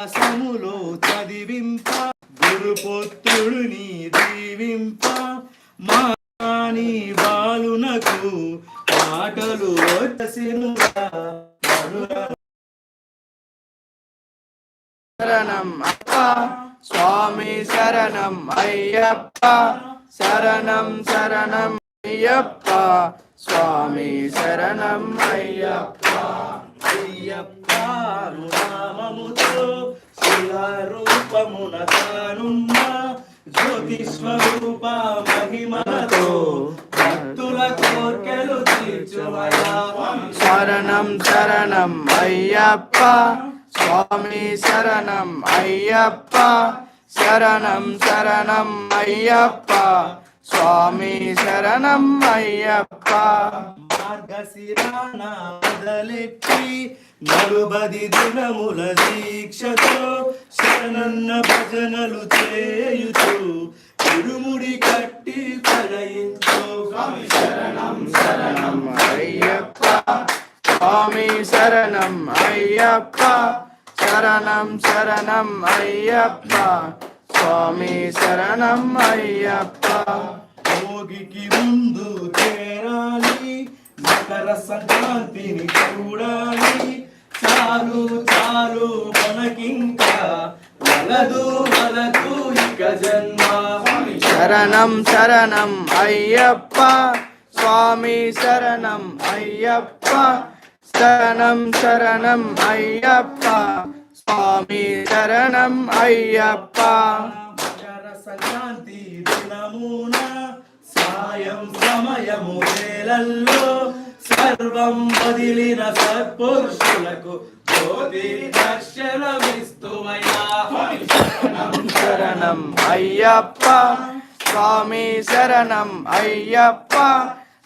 సములో చదివింప గురుపుత్రుడిని దీవింప. మాని బాలునకు మాటలు శరణం అప్ప స్వామి శరణం అయ్యప్ప. శరణం శరణం అయ్యప్ప స్వామి శరణం అయ్యప్ప. అయ్యప్ప శిలారూపమున తానున్న జ్యోతి స్వరూప మహిమతో భక్తుల కోర్కెలు తీర్చుమయా శరణం శరణం అయ్యప్ప. స్వామి శరణం అయ్యప్ప. శరణం శరణం అయ్యప్ప. స్వామి శరణం అయ్యప్ప. మార్గశిరాణ మొదలెట్టి నలుబది దినముల దీక్షతో శరణన్న భజనలు చేయుచు తిరుముడి కట్టి కలయించు శరణం శరణం అయ్యప్ప. స్వామి శరణం అయ్యప్ప. శరణం శరణం అయ్యప్ప. స్వామి శరణం అయ్యప్ప. భోగికి ముందు చేరాలి. మకర సంక్రాంతిని చూడాలి. చాలు చాలు మనకింకా వలదు వలదు ఇక జన్మ. శరణం శరణం అయ్యప్ప. స్వామి శరణం అయ్యప్ప. శరణం శరణం అయ్యప్ప. స్వామి శరణం అయ్యప్ప. మకర సంక్రాంతి దినమున సాయం సమయము వేళల్లో సర్వం వదిలిన సత్పురుషులకు జ్యోతి దర్శనమిస్తుమయా శరణం అయ్యప్ప స్వామి శరణం అయ్యప్ప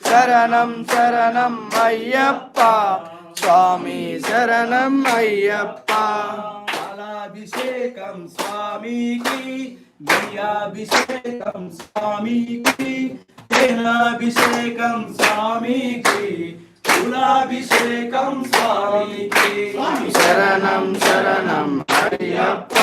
శరణం శరణం అయ్యప్ప స్వామి శరణం అయ్యప్ప. పాలాభిషేకం స్వామికి నెయ్యాభిషేకం స్వామికి తేనాభిషేకం స్వామికి. అభిషేకం స్వామికి. శరణం శరణం హరియప్ప.